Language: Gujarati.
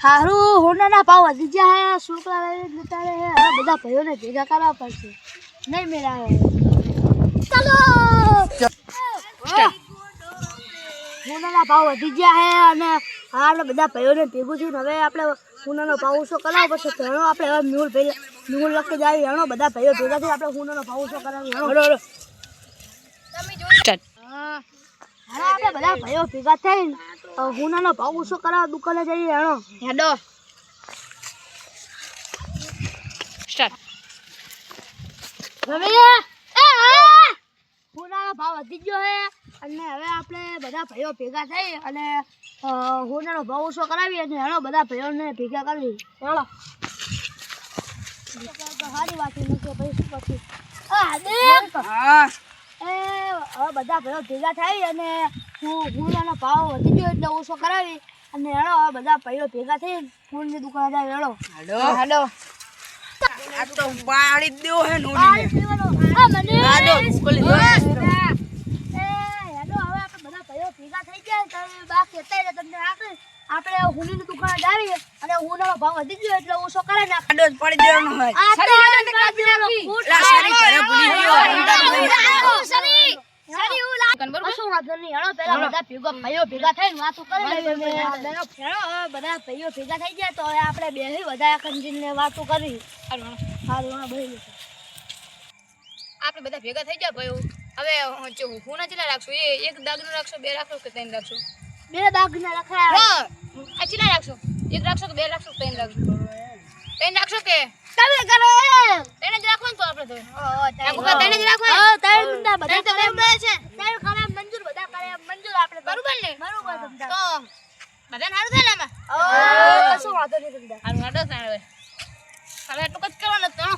હારું હોનાના ભાવ વધી ગયા હે છોકરા જતા રહે હવે બધા ભાઈઓને ભેગા કરવા પડશે. નહીં મેળાવે. ચાલો! હોનાના ભાવ વધી ગયા હે અને હા આપણે બધા ભાઈઓને ભેગું થઈને હવે આપણે હુનાનો ભાવ ઓછો કરાવવો પડશે. તો આપણે હવે મ્યુલ ભાઈ મ્યુલ લખી જાય હેણો બધા ભાઈઓ ભેગા થઈ આપણે હુનાનો ભાવ ઓછો કરાવી હેણો હા આપણે બધા ભાઈઓ ભેગા થઈને હુનાનો ભાવ ઓછો કરાવવા દુકાને જઈએ હેણો. હેડો એ! હુનાનો ભાવ વધી ગયો છે અને હવે આપણે બધા ભાઈઓ ભેગા થઈ અને હુનાનો ભાવ ઓછો કરાવી અને હેણો બધા ભાઈઓને ભેગા કરી. હેણો. સારી વાત છે ભાઈ શું પછી હા. એ હવે બધા ભાઈઓ ભેગા થઈ અને હું ભાવ વધી ગયો એટલે ઓછો કરાવી અને હેડો હવે બધા ભાઈઓ ભેગા થઈ ફૂલની દુકાને જાય હેણો હેડો. હેડો. આ તો બાળી દેવો હે નોડી આ મને. હેડો ખોલી દો. એ, હેડો, હવે આપણે બધા ભાઈઓ ભેગા થઈ ગયા તો હવે બાકી અત્યારે તમને આખરે આપણે હુલીની દુકાને જાવી અને હુનાનો ભાવ વધી ગયો એટલે ઓછો કરે ને હેડો પડી દેવાનો હોય સારી. વાંધો નહીં. હેડો, પહેલા બધા ભેગા ભાઈઓ ભેગા થઈને વાતો કરી હેડો, બધા ભાઈઓ ભેગા થઈ ગયા તો હવે આપણે બેસી બધા કંજીને વાતો કરી. સારું ભાઈ. આપણે બધા ભેગા થઈ ગયા ભાઈ હવે હું ના ચેલા રાખશું? એ એક દાગનું રાખશો બે રાખશો કે ત્રણ રાખશો? બે દાગ ના આ ચેલા રાખશો? એક રાખશો કે બે રાખશો ત્રણ રાખશો? ત્રણ રાખશો કે? તમે કરો. ત્રણ જ રાખો ને તો આપણે તો. ત્રણ જ રાખો હા, ત્રણ બધા છે. બધાને સારું થાય ને આમાં? કશું વાંધો નહીં તમને સારું સારું હવે. એટલું જ કરવાનું હતું